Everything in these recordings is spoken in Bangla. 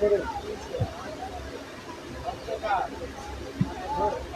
Thank you.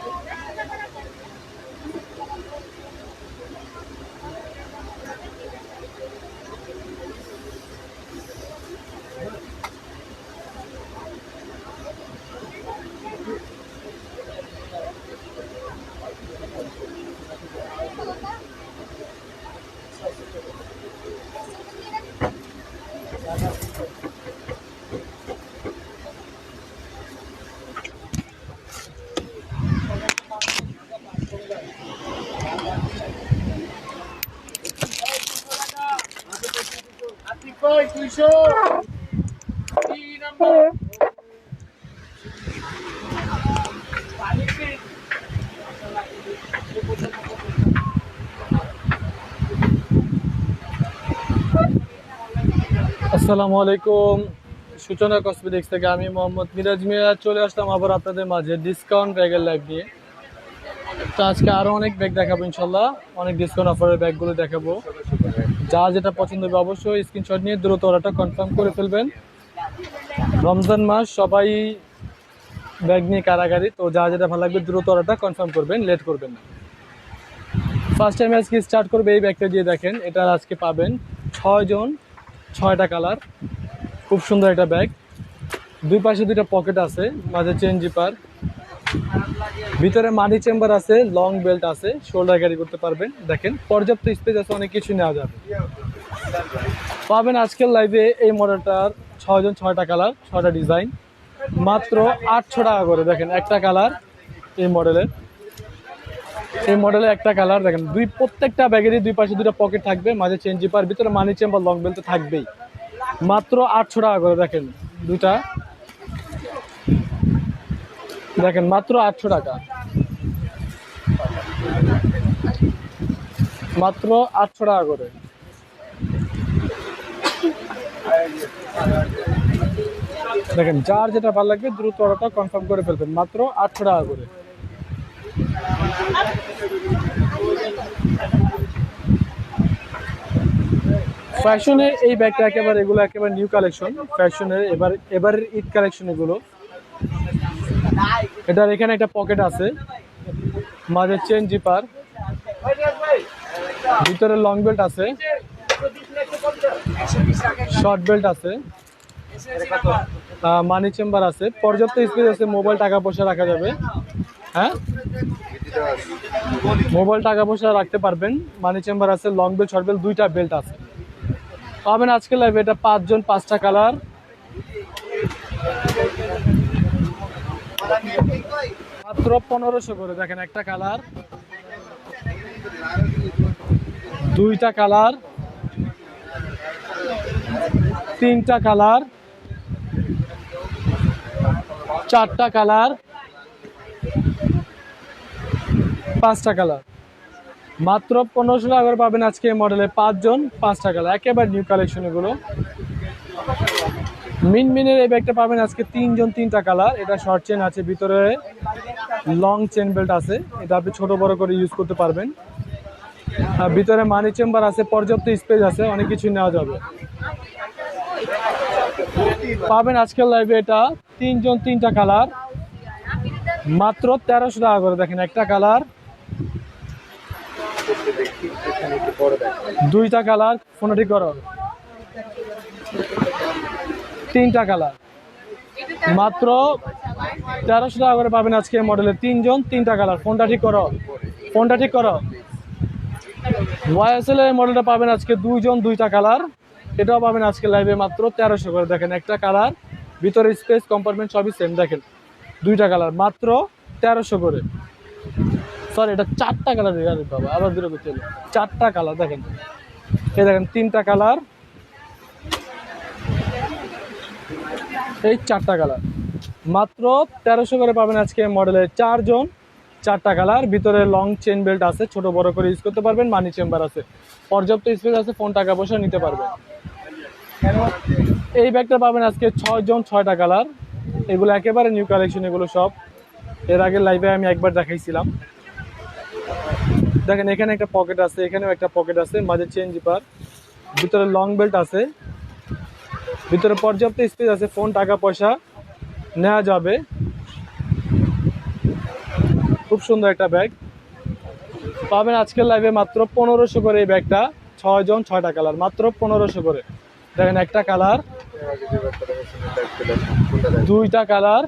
আসসালামু আলাইকুম। সূচনা কসমেটিক্স থেকে আমি মোহাম্মদ মিরাজ মিয়া। চলে আসলাম আবার আপনাদের মাঝে ডিসকাউন্ট ব্যাগের লাইভ নিয়ে। তো আজকে আরও অনেক ব্যাগ দেখাবো ইনশাল্লাহ। অনেক ডিসকাউন্ট অফারের ব্যাগগুলো দেখাবো। যা যেটা পছন্দ হবে অবশ্যই স্ক্রিনশট নিয়ে দ্রুত অর্ডারটা কনফার্ম করে ফেলবেন। রমজান মাস, সবাই ব্যাগ নিয়ে কারাগারি। তো যা যেটা ভালো লাগবে দ্রুত অর্ডারটা কনফার্ম করবেন লেট করবেন না। ফার্স্ট টাইম আজকে স্টার্ট করবে এই ব্যাগটা দিয়ে দেখেন। এটা আজকে পাবেন ছয় জন ছয়টা কালার। খুব সুন্দর একটা ব্যাগ। দুই পাশে দুইটা পকেট আছে, মাঝে চেন জিপার। ভিতরে মানি চেম্বার আছে, লং বেল্ট আছে, শোল্ডার ক্যারি করতে পারবেন। দেখেন, পর্যাপ্ত স্পেস আছে, অনেক কিছু নেওয়া যাবে। পাবেন আজকের লাইভে এই মডেলটার ছয়জন ছয়টা কালার, ছয়টা ডিজাইন মাত্র আটশো টাকা করে, দেখেন, একটা কালার এই মডেলের এই মডেলের একটা কালার দেখেন, দুই প্রত্যেকটা ব্যাগেরই দুই পাশে দুটো পকেট থাকবে, মাঝে চেন জিপার ভিতরে মানি চেম্বার লং বেল্ট তো থাকবেই। মাত্র আটশো টাকা করে দেখেন দুটা দেখেন মাত্র আটশো টাকা। মাত্র আটশো টাকা করে। দেখেন যার যেটা ভালো লাগবে দ্রুত অর্ডারটা কনফার্ম করে ফেলবেন, মাত্র আটশো টাকা করে। ফ্যাশনের এই ব্যাগটা একেবারে এগুলো একেবারে নিউ কালেকশন ফ্যাশনের এবার, এবারের ঈদ কালেকশন এগুলো। এটার এখানে একটা পকেট আছে। মাঝে চেন জিপার ভিতরে লং বেল্ট আছে। শর্ট বেল্ট আছে। মানি চেম্বার আছে। পর্যাপ্ত স্পেস আছে মোবাইল টাকা পয়সা রাখা যাবে। হ্যাঁ? মোবাইল টাকা পয়সা রাখতে পারবেন। মানি চেম্বার আছে, লং বেল্ট শর্ট বেল্ট দুইটা বেল্ট আছে। পাবেন আজকে লাইভে এটা পাঁচজন, পাঁচটা কালার মাত্র পনেরোশো করে, দেখেন একটা কালার দুইটা কালার তিনটা কালার চারটা কালার পাঁচটা কালার। মাত্র পনেরোশো টাকা করে পাবেন আজকে এই মডেলে পাঁচজন, পাঁচটা কালার। একেবারে নিউ কালেকশন এগুলো। মিন মিনের এই ব্যাগটা পাবেন আজকে তিনজন, তিনটা কালার। এটা শর্ট চেন আছে, ভিতরে লং চেন বেল্ট আছে। এটা আপনি ছোট, বড় করে ইউজ করতে পারবেন। আর ভিতরে মানি চেম্বার আছে, পর্যাপ্ত স্পেস আছে, অনেক কিছু নেওয়া যাবে। পাবেন আজকের লাইভে এটা তিনজন, তিনটা কালার। মাত্র তেরোশো টাকা করে দেখেন একটা কালার। দুইটা কালার, ফোনটি করো। তিনটা কালার। মাত্র তেরোশো টাকা করে পাবেন আজকে মডেলের তিনজন, তিনটা কালার। ফোনটা ঠিক করো। ফোনটা ঠিক করো। ওয়াইএসএল এর মডেলটা পাবেন আজকে দুইজন, দুইটা কালার। এটাও পাবেন আজকে লাইভে মাত্র তেরোশো করে। দেখেন, একটা কালার, ভিতরে স্পেস কম্পার্টমেন্ট সবই সেম দেখেন, দুইটা কালার, মাত্র তেরোশো করে। সরি এটা চারটা কালার আরে বাবা আবার দূরে করতে চারটা কালার দেখেন। এই দেখেন, তিনটা কালার এই চারটা কালার মাত্র তেরোশো করে পাবেন আজকে মডেলের চারজন। চারটা কালার ভিতরে লং চেন বেল্ট আছে, ছোট বড় করে ইউজ করতে পারবেন মানি চেম্বার আছে। পর্যাপ্ত স্পেস আছে ফোন টাকা পয়সা নিতে পারবেন। এই ব্যাগটা পাবেন আজকে ছয় জন ছয়টা কালার এগুলো একেবারে নিউ কালেকশন এগুলো সব। এর আগে লাইভে আমি একবার দেখাইছিলাম। দেখেন, এখানে একটা পকেট আছে, এখানেও একটা পকেট আছে, মাঝে চেন জিপার ভিতরে লং বেল্ট আছে। ভিতরে পর্যাপ্ত স্পেস আছে ফোন টাকা, পয়সা নেওয়া যাবে। খুব সুন্দর একটা ব্যাগ পাবেন আজকের লাইভে মাত্র পনেরোশো করে এই ব্যাগটা ছয় জন, ছয়টা কালার মাত্র পনেরোশো করে। দেখেন, একটা কালার দুইটা কালার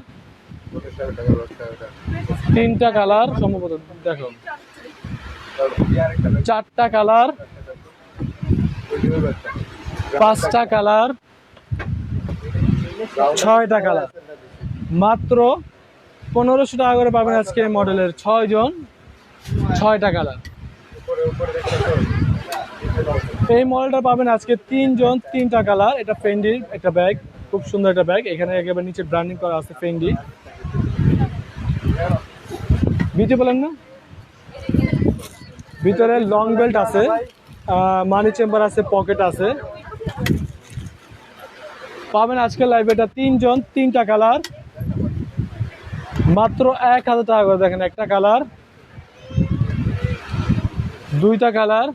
তিনটা কালার সম্ভবত দেখো চারটা কালার, পাঁচটা কালার, ছয়টা কালার। মাত্র পনেরোশো টাকা করে পাবেন আজকে মডেলের ছয় জন ছয়টা কালার। এই মডেলটা পাবেন আজকে তিনজন, তিনটা কালার। এটা ফেন্ডির একটা ব্যাগ খুব সুন্দর একটা ব্যাগ এখানে একেবারে নিচে ব্র্যান্ডিং করা আছে ফেন্ডি বিটি বলেন না? ভিতরে লং বেল্ট আছে মানি চেম্বার আছে পকেট আছে। পাবেন আজকে লাইভ এটা তিনজন, তিনটা কালার মাত্র এক হাজার টাকা করে দেখেন একটা কালার দুইটা কালার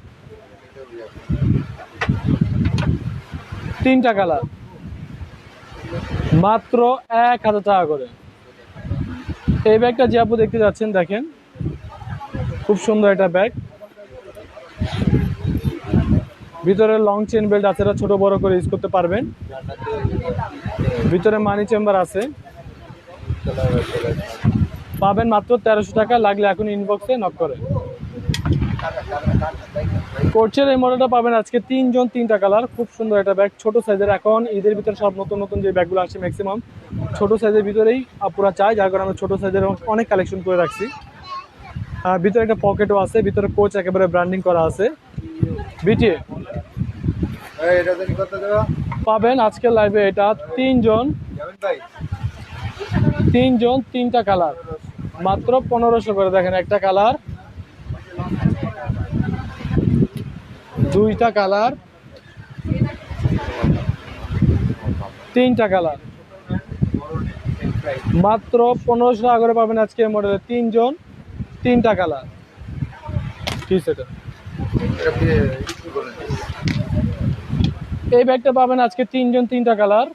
তিনটা কালার মাত্র এক হাজার টাকা করে। এই ব্যাগটা যে দেখতে যাচ্ছেন, দেখেন। খুব সুন্দর একটা ব্যাগ ভিতরে লং চেন বেল্ট আছে, এটা ছোট বড় করে ইউজ করতে পারবেন। ভিতরে মানি চেম্বার আছে। পাবেন মাত্র তেরোশো টাকা, লাগলে এখন ইনবক্সে নক করে। কোর্চের এই মডেলটা পাবেন আজকে তিনজন, তিনটা কালার খুব সুন্দর একটা ব্যাগ ছোট সাইজের এখন ঈদের ভিতরে সব নতুন নতুন যে ব্যাগগুলো আসে ম্যাক্সিমাম ছোট সাইজের ভিতরেই আপুরা চায়, যার কারণে আমরা ছোট সাইজের অনেক কালেকশন করে রাখছি। ভিতরে একটা পকেটও আছে ভিতরে কোচ একেবারে ব্র্যান্ডিং করা আছে। বিটিএ পাবেন আজকের লাইভে এটা তিনজন। তিনজন তিনটা কালার মাত্র পনেরোশো করে দেখেন একটা কালার দুইটা কালার তিনটা কালার মাত্র পনেরোশো টাকা করে পাবেন আজকে মডেলে তিনজন। তিনটা কালার। কি সেটা এই ব্যাগটা পাবেন আজকে তিনজন তিনটা কালার।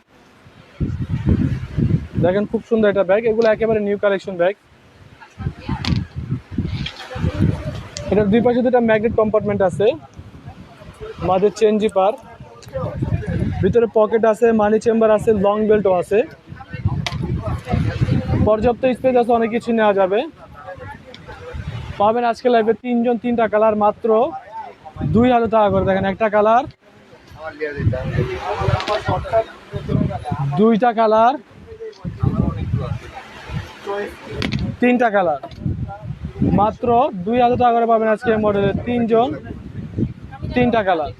দেখেন খুব সুন্দর একটা ব্যাগ। এগুলো একেবারে নিউ কালেকশন ব্যাগ। এটার দুই পাশে দুটা ম্যাগনেট কম্পার্টমেন্ট আছে। মাঝে চেন জিপার ভিতরে পকেট আছে মানি চেম্বার আছে লং বেল্টও আছে। পর্যাপ্ত স্পেস আছে অনেক কিছু নেওয়া যাবে। পাবেন আজকে লাইভে তিনজন তিনটা কালার মাত্র। দুই হাজার টাকা করে দেখেন একটা কালার দুইটা কালার তিনটা কালার মাত্র দুই হাজার টাকা করে পাবেন আজকে মডেলের তিনজন তিনটা কালার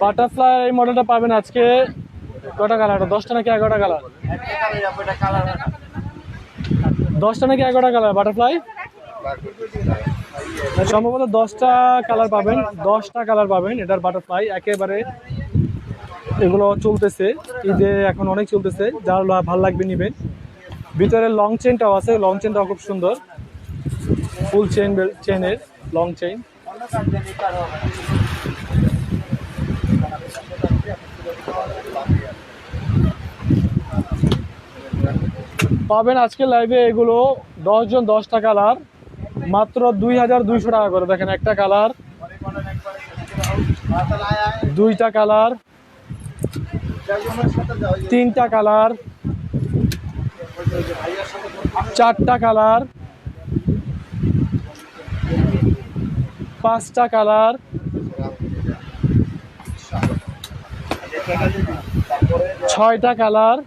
বাটারফ্লাই এই মডেলটা পাবেন আজকে কটা কালার দশটা নাকি এগারোটা কালার দশটা নাকি এগারোটা কালার বাটারফ্লাই সম্ভবত দশটা কালার পাবেন, দশটা কালার পাবেন, এটার বাটারফ্লাই একেবারে এগুলো চলতেছে ঈদে এখন অনেক চলতেছে, যার ভালো লাগবে নিবেন। ভিতরে লং চেনটাও আছে লং চেনটাও খুব সুন্দর। ফুল চেন চেনের লং চেন পাবেন আজকে লাইভে এগুলো দশজন দশটা কালার মাত্র দুই হাজার দুইশো টাকা করে। দেখেন একটা কালার দুইটা কালার তিনটা কালার চারটা কালার পাঁচটা কালার ছয়টা কালার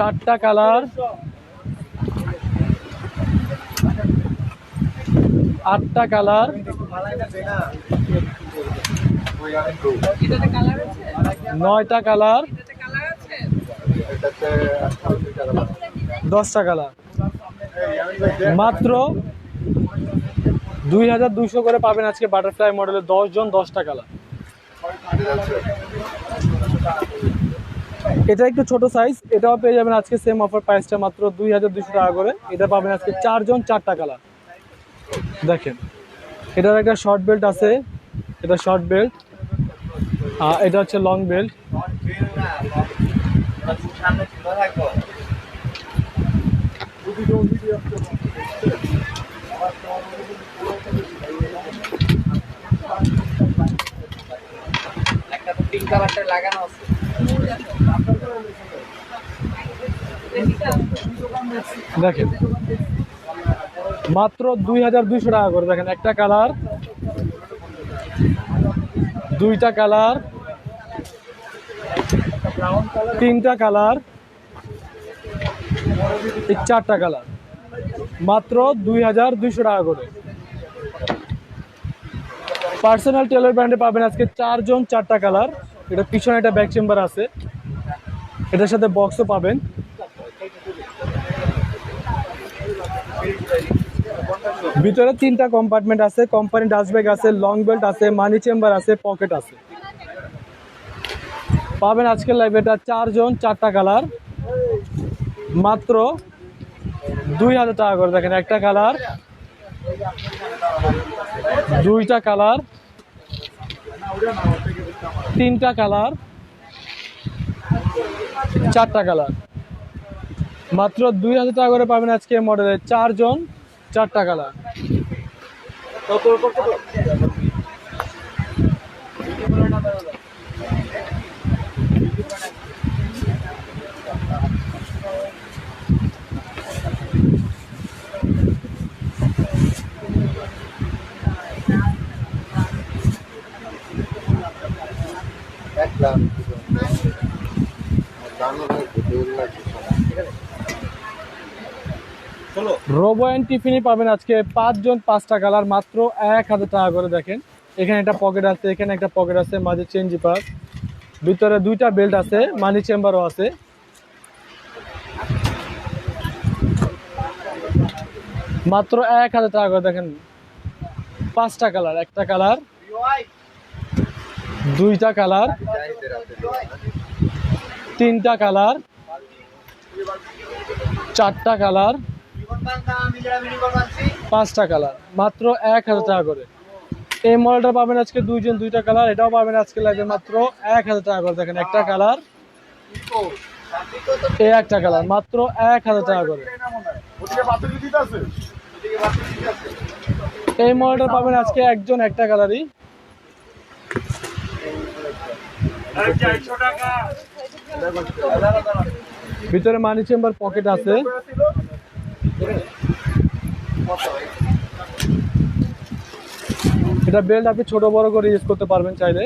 সাতটা কালার। আটটা কালার। নয়টা কালার। দশটা কালার। মাত্র দুই হাজার দুশো করে পাবেন আজকে বাটারফ্লাই মডেলের দশ জন দশটা কালার। এটা একটু ছোট সাইজ এটাও পেয়ে যাবেন আজকে সেম অফার প্রাইসটা মাত্র দুই হাজার দুশো টাকা করে। এটা পাবেন আজকে চারজন চারটা কালার দেখেন, এটার একটা শর্ট বেল্ট আছে, এটা শর্ট বেল্ট এটা হচ্ছে লং বেল্ট একটা তো পিঙ্ক কালারটা লাগানো আছে। দেখেন। মাত্র দুই হাজার দুইশো টাকা করে। দেখেন, একটা কালার, দুইটা কালার, তিনটা কালার চারটা কালার। মাত্র দুই হাজার দুইশো টাকা করে। পার্সোনাল টেলার ব্র্যান্ডে পাবেন আজকে চারজন চারটা কালার। এটা পিছনে একটা ব্যাক চেম্বার আছে। এটার সাথে বক্সও পাবেন। ভিতরে তিনটা কম্পার্টমেন্ট আছে। কোম্পানি ডাস্টব্যাগ আছে লং বেল্ট আছে মানি চেম্বার আছে পকেট আছে। পাবেন আজকের লাইভ এটা চারজন, চারটা কালার মাত্র দুই হাজার টাকা করে। দেখেন, একটা কালার দুইটা কালার তিনটা কালার, চারটা কালার। মাত্র দুই হাজার টাকা করে পাবেন আজকে মডেলের চারজন, চারটা কালার। রোবো অ্যান্ড টিফিনি পাবেন আজকে পাঁচজন পাঁচটা কালার মাত্র এক হাজার টাকা করে দেখেন। এখানে একটা পকেট আছে, এখানে একটা পকেট আছে, মাঝে চেন জিপার ভিতরে দুইটা বেল্ট আছে মানি চেম্বারও আছে। মাত্র এক হাজার টাকা করে দেখেন। পাঁচটা কালার একটা কালার দুইটা কালার। তিনটা কালার। চারটা কালার। পাঁচটা কালার। মাত্র এক হাজার টাকা করে। এই মডেলটা পাবেন আজকে দুইজন, দুইটা কালার। এটাও পাবেন আজকে লাগে মাত্র এক হাজার টাকা করে। দেখেন, একটা কালার এই একটা কালার, মাত্র এক হাজার টাকা করে। এই মডেলটা পাবেন আজকে একজন, একটা কালারই। ভিতরে মানি চেম্বার পকেট আছে। এটা বেল্ট আপনি ছোট বড় করে ইউজ করতে পারবেন চাইলে।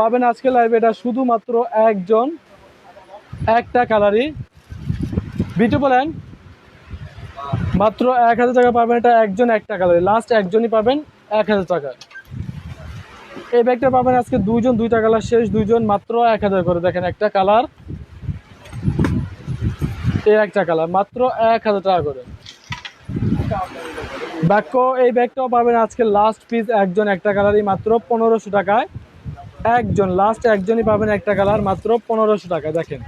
পাবেন আজকে লাইভে এটা শুধুমাত্র একজন, একটা কালারই বিটু বলেন মাত্র এক হাজার টাকা পাবেন, এটা একজন একটা কালারই লাস্ট একজনই পাবেন এক হাজার টাকা। এই ব্যাগটা পাবেন আজকে দুইজন, দুইটা কালার শেষ, দুইজন মাত্র এক হাজার করে। দেখেন একটা কালার এই একটা কালার মাত্র এক হাজার টাকা করে। বাক্য, এই ব্যাগটাও পাবেন আজকে লাস্ট পিস একজন একটা কালারই মাত্র পনেরোশো টাকায়। একজন লাস্ট একজনই পাবেন একটা কালার মাত্র পনেরোশো টাকা দেখেন।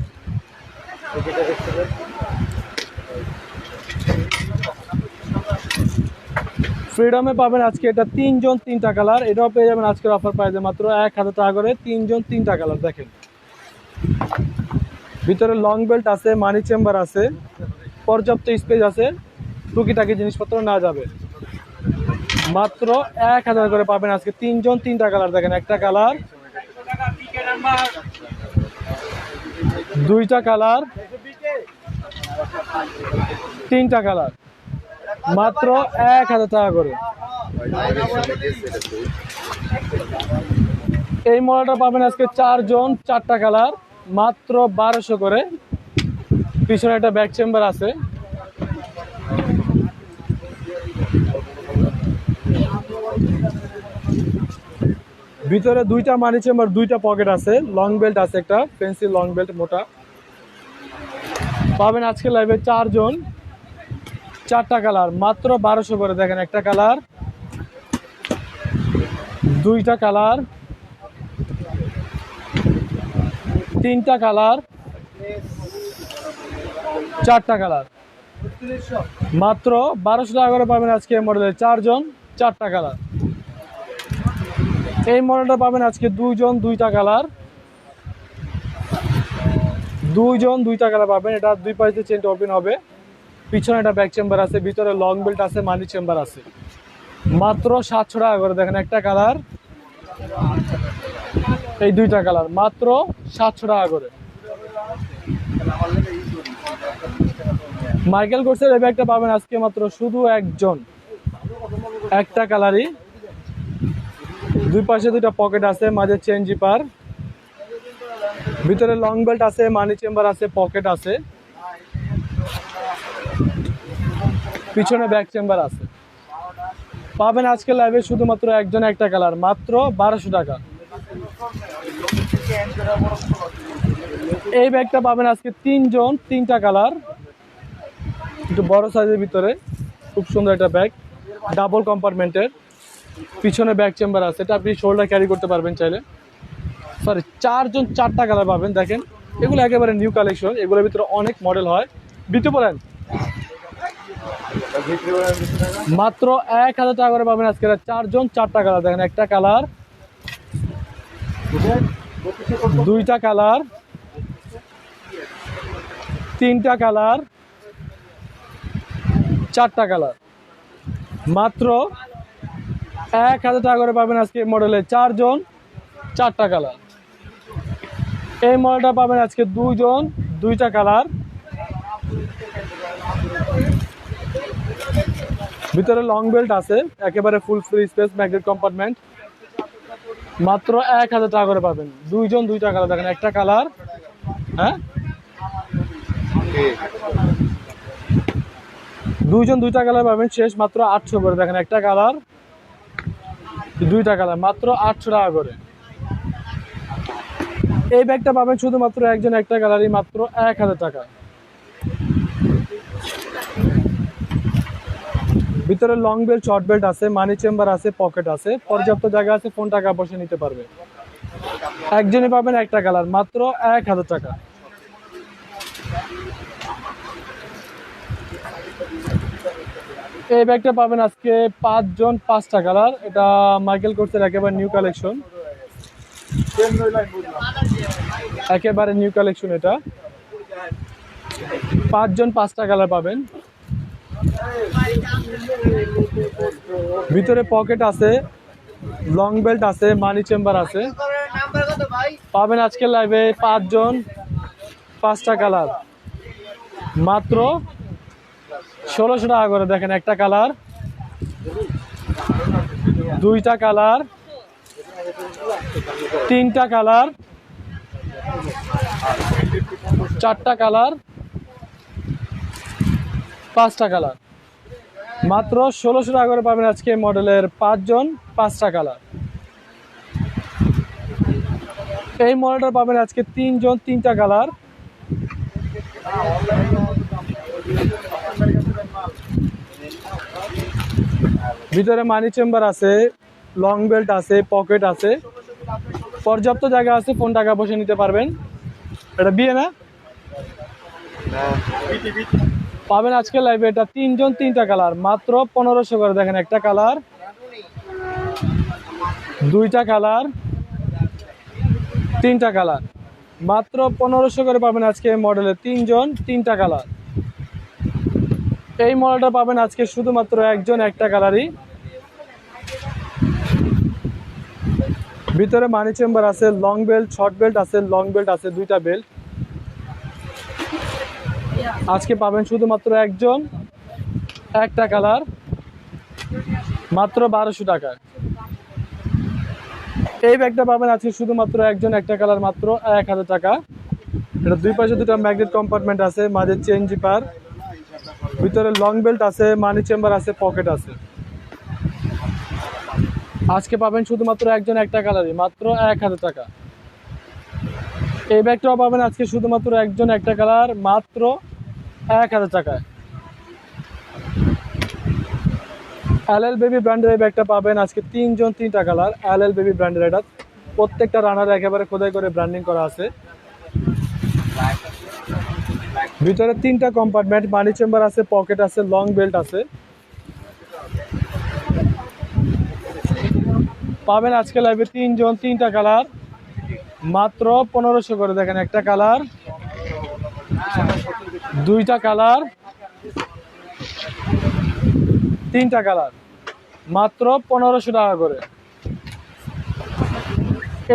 ফ্রিডমে পাবেন আজকে এটা তিনজন তিনটা কালার এটাও পেয়ে যাবেন আজকের অফার প্রাইসে মাত্র এক হাজার টাকা করে তিনজন তিনটা কালার দেখেন। ভিতরে লং বেল্ট আছে মানি চেম্বার আছে, পর্যাপ্ত স্পেস আছে, টুকিটাকি জিনিসপত্র না যাবে। মাত্র এক হাজার করে পাবেন আজকে তিনজন তিনটা কালার দেখেন একটা কালার দুইটা কালার তিনটা কালার মাত্র এক হাজার টাকা করে। এই মডেলটা পাবেন আজকে চারজন, চারটা কালার, মাত্র বারোশো করে। পিছনে একটা ব্যাক চেম্বার আছে। ভিতরে দুইটা মানি চেম্বার দুইটা পকেট আছে। লং বেল্ট আছে একটা পেন্সিল লং বেল্ট মোটা। পাবেন আজকে লাইভে চারজন। চারটা কালার, মাত্র বারোশো করে। দেখেন একটা কালার, দুইটা কালার, তিনটা কালার, চারটা কালার। মাত্র বারোশো টাকা করে পাবেন আজকে এই মডেলের চারজন, চারটা কালার। এই মডেলটা পাবেন আজকে দুইজন, দুইটা কালার। দুইজন, দুইটা কালার পাবেন। এটা দুই পাশে চেনটা ওপেন হবে। পিছনে একটা ব্যাক চেম্বার আছে, ভিতরে লং বেল্ট আছে মানি চেম্বার আছে। মাত্র সাতশো টাকা করে দেখেন একটা কালার এই দুইটা কালার মাত্র সাতশো টাকা করে। মাইকেল কোর্সের এই ব্যাগটা পাবেন আজকে মাত্র শুধু একজন। একটা কালারই দুই পাশে দুইটা পকেট আছে, মাঝে চেন জিপার ভিতরে লং বেল্ট আছে মানি চেম্বার আছে পকেট আছে। পিছনে ব্যাক চেম্বার আছে। পাবেন আজকে লাইভে শুধুমাত্র একজন একটা কালার মাত্র বারোশো টাকা। এই ব্যাগটা পাবেন আজকে তিনজন, তিনটা কালার একটু বড় সাইজের ভিতরে, খুব সুন্দর একটা ব্যাগ ডাবল কম্পার্টমেন্টের পিছনে ব্যাক চেম্বার আছে, এটা আপনি শোল্ডার ক্যারি করতে পারবেন চাইলে। সরি চারজন চারটা কালার পাবেন, দেখেন। এগুলো একেবারে নিউ কালেকশন এগুলোর ভিতরে অনেক মডেল হয়। বিতু বলেন। মাত্র এক হাজার টাকা করে পাবেন আজকে চারজন, চারটা কালার দেখেন একটা কালার দুইটা কালার তিনটা কালার চারটা কালার মাত্র এক হাজার টাকা করে পাবেন আজকে মডেলে চারজন, চারটা কালার এই মডেলটা পাবেন আজকে দুইজন, দুইটা কালার ভিতরে লং বেল্ট আছে, একেবারে full free space magnet compartment মাত্র এক হাজার টাকা করে পাবেন। দুইজন দুইটা কালার দেখেন, একটা কালার হ্যাঁ? দুইজন দুইটা কালার পাবেন, শেষ মাত্র আটশো করে দেখেন, একটা কালার দুইটা কালার মাত্র আটশো টাকা করে। এই ব্যাগটা পাবেন শুধুমাত্র একজন, একটা কালারই মাত্র এক হাজার টাকা। ভিতরে লং বেল্ট শর্ট বেল্ট আছে মানি চেম্বার আছে পকেট আছে, পর্যাপ্ত জায়গা আছে ফোন টাকা বসে নিতে পারবে। একজনে পাবেন একটা কালার মাত্র এক হাজার টাকা। এই ব্যাগটা পাবেন আজকে পাঁচজন, পাঁচটা কালার এটা মাইকেল কোর্সের একেবারে নিউ কালেকশন একেবারে নিউ কালেকশন এটা। পাঁচজন, পাঁচটা কালার পাবেন। ভিতরে পকেট আছে লং বেল্ট আছে মানি চেম্বার আছে। পাবেন আজকে লাইভে পাঁচজন, পাঁচটা কালার মাত্র ষোলোশো টাকা করে দেখেন একটা কালার দুইটা কালার তিনটা কালার চারটা কালার পাঁচটা কালার মাত্র ষোলোশো টাকা করে পাবেন আজকে মডেলের পাঁচজন পাঁচটা কালার। এই মডেলটা পাবেন আজকে তিনজন তিনটা কালার। ভিতরে মানি চেম্বার আছে, লং বেল্ট আছে, পকেট আছে। পর্যাপ্ত জায়গা আছে, ফোন টাকা বসে নিতে পারবেন। এটা বিয়ে না। পাবেন আজকে লাইভে এটা তিনজন তিনটা কালার মাত্র পনেরোশো করে। দেখেন একটা কালার দুইটা কালার তিনটা কালার মাত্র পনেরোশো করে পাবেন আজকে এই মডেলের তিনজন তিনটা কালার এই মডেলটা পাবেন আজকে শুধুমাত্র একজন একটা কালারই ভিতরে মানি চেম্বার আছে লং বেল্ট শর্ট বেল্ট আছে লং বেল্ট আছে, দুইটা বেল্ট আজকে পাবেন শুধুমাত্র একজন, একটা কালার, মাত্র বারোশো টাকা। এই ব্যাগটা পাবেন আজকে শুধুমাত্র একজন, একটা কালার মাত্র এক হাজার টাকা। এটা দুই পাশে দুটো ম্যাগনেট কম্পার্টমেন্ট আছে, মাঝে চেন জিপার, ভিতরে লং বেল্ট আছে, মানি চেম্বার আছে, পকেট আছে। আজকে পাবেন শুধুমাত্র একজন, একটা কালারই, মাত্র এক হাজার টাকা। এই ব্যাগটাও পাবেন আজকে শুধুমাত্র একজন একটা কালার, মাত্র এক হাজার টাকায়। এল এল বেবি ব্র্যান্ডের এই ব্যাগটা পাবেন আজকে তিনজন তিনটা কালার। এল এল বেবি ব্র্যান্ডের এটা। প্রত্যেকটা রানার একেবারে খোদাই করে ব্র্যান্ডিং করা আছে। ভিতরে তিনটা কম্পার্টমেন্ট মানি চেম্বার আছে পকেট আছে লং বেল্ট আছে। পাবেন আজকে লাইভে তিনজন তিনটা কালার। মাত্র পনেরোশো করে। দেখেন একটা কালার, দুইটা কালার, তিনটা কালার, মাত্র পনেরোশো টাকা করে।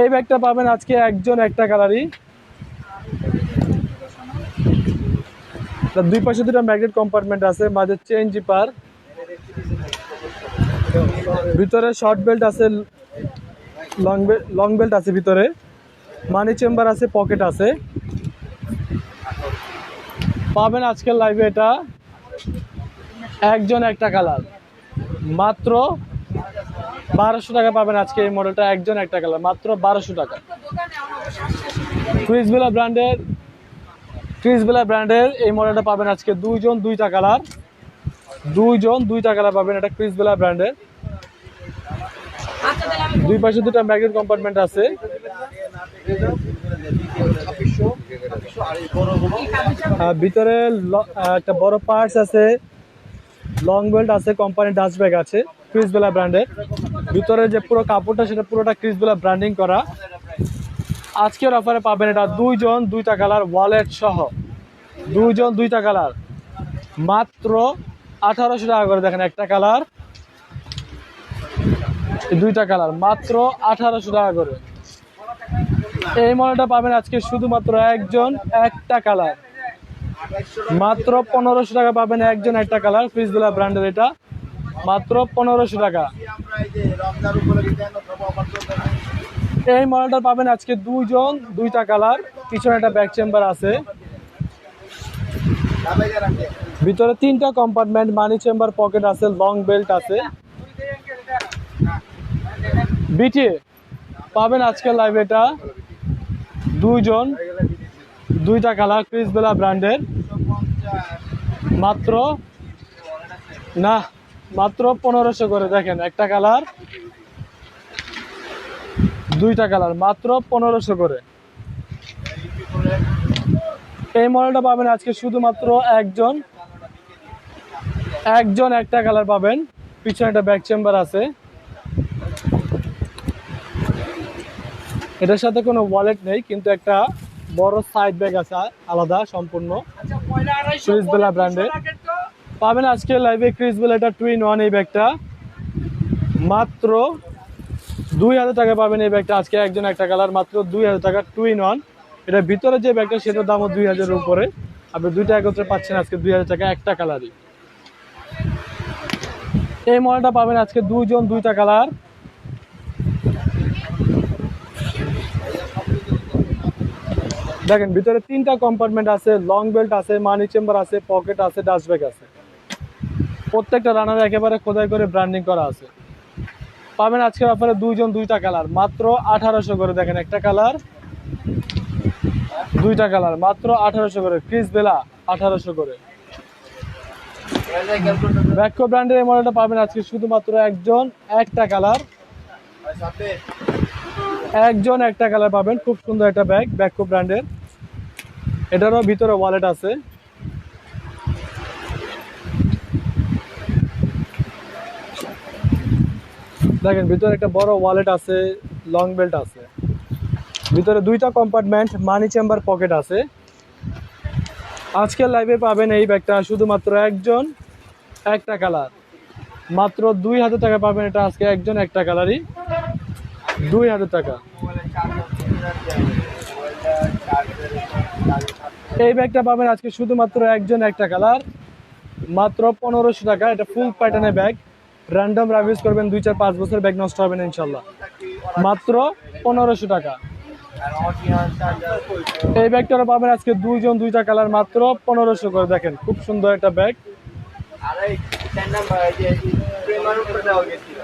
এই ব্যাগটা পাবেন আজকে একজন একটা কালারই। দুই পাশে দুটো ম্যাগনেট কম্পার্টমেন্ট আছে, মাঝে চেন জিপার। ভিতরে শর্ট বেল্ট আছে, লং বেল্ট লং বেল্ট আছে ভিতরে। মানি চেম্বার আছে পকেট আছে। পাবেন আজকের লাইভে এটা। একজন একটা কালার। মাত্র বারোশো টাকা পাবেন আজকে এই মডেলটা একজন একটা কালার। মাত্র বারোশো টাকা। ক্রিসবেলা ব্র্যান্ডের ক্রিসবেলা ব্র্যান্ডের এই মডেলটা পাবেন আজকে দুইজন, দুইটা কালার। দুইজন, দুইটা কালার পাবেন এটা ক্রিসবেলা ব্র্যান্ডের দুই পাশে দুটো ম্যাগনেট কম্পার্টমেন্ট আছে। ভিতরে একটা বড় পার্টস আছে লং বেল্ট আছে কোম্পানির ডাস্ট ব্যাগ আছে ক্রিসবেলা ব্র্যান্ডের ভিতরে যে পুরো কাপড়টা, সেটা পুরোটা ক্রিসবেলা ব্র্যান্ডিং করা। আজকের অফারে পাবেন এটা দুইজন, দুইটা কালার ওয়ালেট সহ। দুইজন, দুইটা কালার মাত্র আঠারোশো টাকা করে দেখেন একটা কালার দুইটা কালার মাত্র আঠারোশো টাকা করে। এই মডেলটা পাবেন আজকে শুধুমাত্র একজন, একটা কালার মাত্র পনেরোশো টাকা পাবেন একজন, একটা কালার ফ্রিজগুলা ব্র্যান্ডের এটা। মাত্র পনেরোশো টাকা। এই মডেলটা পাবেন আজকে দুইজন, দুইটা কালার পিছনে একটা ব্যাক চেম্বার আছে। ভিতরে তিনটা কম্পার্টমেন্ট মানি চেম্বার পকেট আছে লং বেল্ট আছে। বিটিএ পাবেন আজকের লাইভ এটা। দুইজন, দুইটা কালার ক্রিসবেলা ব্র্যান্ডের। মাত্র, না, মাত্র পনেরোশো করে, দেখেন, একটা কালার, দুইটা কালার, মাত্র পনেরোশো করে। এই মডেলটা পাবেন আজকে শুধুমাত্র একজন একজন একটা কালার পাবেন। পিছনে একটা ব্যাক চেম্বার আছে। এটার সাথে কোনো ওয়ালেট নেই কিন্তু একটা বড় সাইড ব্যাগ আছে আলাদা সম্পূর্ণ। ক্রিসবেলা ব্র্যান্ডের পাবেন আজকে লাইভে ক্রিসবেলা এটা টুইন ওয়ান এই ব্যাগটা মাত্র দুই হাজার টাকা পাবেন এই ব্যাগটা আজকে একজন একটা কালার মাত্র দুই হাজার টাকা টুইন ওয়ান এটা ভিতরে যে ব্যাগটা সেটার দামও দুই হাজারের উপরে। আপনি দুইটা একত্রে পাচ্ছেন আজকে দুই হাজার টাকা একটা কালারই এই মডেলটা পাবেন আজকে দুইজন দুইটা কালার দেখেন, ভিতরে তিনটা কম্পার্টমেন্ট আছে লং বেল্ট আছে মানি চেম্বার আছে পকেট আছে ডাস্ট ব্যাগ আছে। প্রত্যেকটা রানার একেবারে খোদাই করে ব্র্যান্ডিং করা আছে। পাবেন আজকের অফারে দুইজন দুইটা কালার মাত্র আঠারোশো করে দেখেন একটা কালার দুইটা কালার মাত্র আঠারোশো করে ক্রিস বেলা আঠারোশো করে। ব্যাকো ব্র্যান্ডের এই মডেলটা পাবেন আজকে শুধুমাত্র একজন, একটা কালার একজন একটা কালার পাবেন। খুব সুন্দর একটা ব্যাগ ব্যাকো ব্র্যান্ডের এটারও ভিতরে ওয়ালেট আছে। দেখেন, ভিতরে একটা বড় ওয়ালেট আছে লং বেল্ট আছে। ভিতরে দুইটা কম্পার্টমেন্ট মানি চেম্বার পকেট আছে। আজকের লাইভে পাবেন এই ব্যাগটা শুধুমাত্র একজন, একটা কালার মাত্র দুই হাজার টাকা পাবেন এটা আজকে একজন, একটা কালারই দুই হাজার টাকা। এই ব্যাগটা পাবেন আজকে শুধুমাত্র একজন একটা কালার, মাত্র পনেরোশো টাকা। এটা ফুল প্যাটার্নের ব্যাগ। র্যান্ডম রাভিউজ করবেন, দুই চার পাঁচ বছর ব্যাগ নষ্ট হবে না ইনশাল্লাহ মাত্র পনেরোশো টাকা। এই ব্যাগটা পাবেন আজকে দুইজন দুইটা কালার, মাত্র পনেরোশো করে। দেখেন, খুব সুন্দর একটা ব্যাগ এই চার নাম্বার এই যে প্রেমার উপরে দেওয়া গেছিল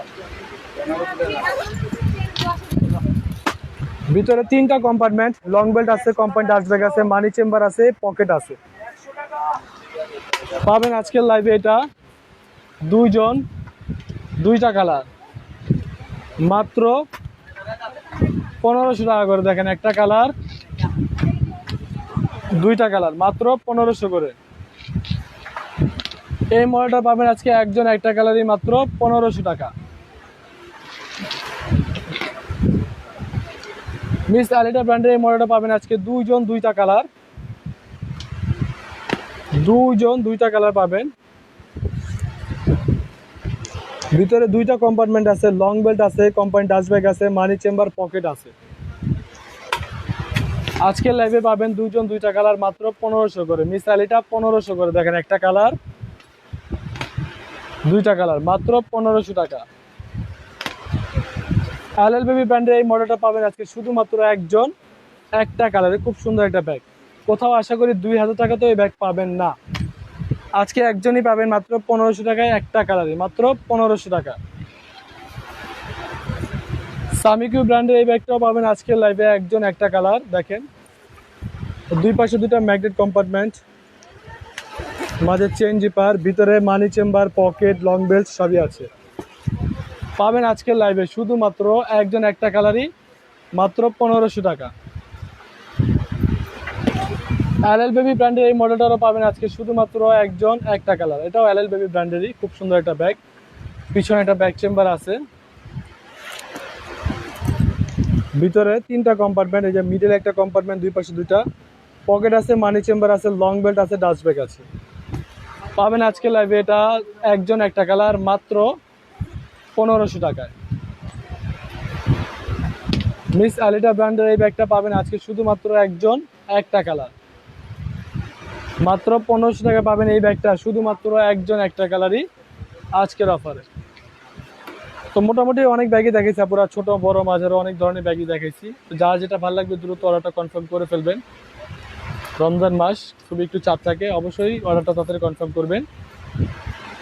ভিতরে তিনটা কম্পার্টমেন্ট লং বেল্ট আছে কম্পাউন্ড ডাস্ট ব্যাগ আছে মানি চেম্বার আছে পকেট আছে। পাবেন আজকের লাইভে এটা। দুইজন, দুইটা কালার মাত্র পনেরোশো টাকা করে দেখেন একটা কালার দুইটা কালার মাত্র পনেরোশো করে। এই মডেলটা পাবেন আজকে একজন, একটা কালারই মাত্র পনেরোশো টাকা। মিস আলিটা ব্র্যান্ডের এই মডেলটা পাবেন আজকে দুইজন দুইটা কালার দুইজন দুইটা কালার পাবেন। ভিতরে দুইটা কম্পার্টমেন্ট আছে লং বেল্ট আছে কম্পাউন্ড ডাস্ট ব্যাগ আছে মানি চেম্বার পকেট আছে। আজকের লাইভে পাবেন দুইজন দুইটা কালার মাত্র পনেরোশো করে। মিস আলিটা পনেরোশো করে। দেখেন একটা কালার দুইটা কালার মাত্র পনেরোশো টাকা। এল বেবি ব্র্যান্ডের এই মডেলটা পাবেন আজকে শুধুমাত্র একজন, একটা কালারে খুব সুন্দর একটা ব্যাগ কোথাও আশা করি দুই হাজার টাকা তো এই ব্যাগ পাবেন না। আজকে একজনই পাবেন মাত্র পনেরোশো টাকায় একটা কালারে মাত্র পনেরোশো টাকা। সামিকিউ ব্র্যান্ডের এই ব্যাগটাও পাবেন আজকের লাইভে একজন, একটা কালার দেখেন। দুই পাশে দুটা ম্যাগনেট কম্পার্টমেন্ট মাঝে চেন জিপার, ভিতরে money chamber pocket long belt সবই আছে। পাবেন আজকের লাইভে শুধুমাত্র একজন একটা কালারই মাত্র পনেরোশো টাকা। এল বেবি ব্র্যান্ডের এই মডেলটারও পাবেন আজকে শুধুমাত্র একজন একটা কালার এটাও এল বেবি ব্র্যান্ডেরই খুব সুন্দর একটা ব্যাগ পিছনে একটা ব্যাগ চেম্বার আছে। ভিতরে তিনটা কম্পার্টমেন্ট এই যে মিডল একটা কম্পার্টমেন্ট দুই পাশে দুইটা। পকেট আছে মানি চেম্বার আছে লং বেল্ট আছে ডাস্ট ব্যাগ আছে। পাবেন আজকে লাইভে এটা একজন একটা কালার মাত্র পনেরোশো টাকায়। মিস আলিটা ব্র্যান্ডের এই ব্যাগটা পাবেন আজকে শুধুমাত্র একজন, একটা কালার মাত্র পনেরোশো টাকা পাবেন এই ব্যাগটা, শুধুমাত্র একজন, একটা কালারই আজকের অফারে তো মোটামুটি অনেক ব্যাগই দেখেছি পুরো ছোট, বড় মাঝারও অনেক ধরনের ব্যাগই দেখেছি তো যা যেটা ভালো লাগবে দ্রুত অর্ডারটা কনফার্ম করে ফেলবেন। রমজান মাস খুবই একটু চাপ থাকে, অবশ্যই অর্ডারটা তাড়াতাড়ি কনফার্ম করবেন।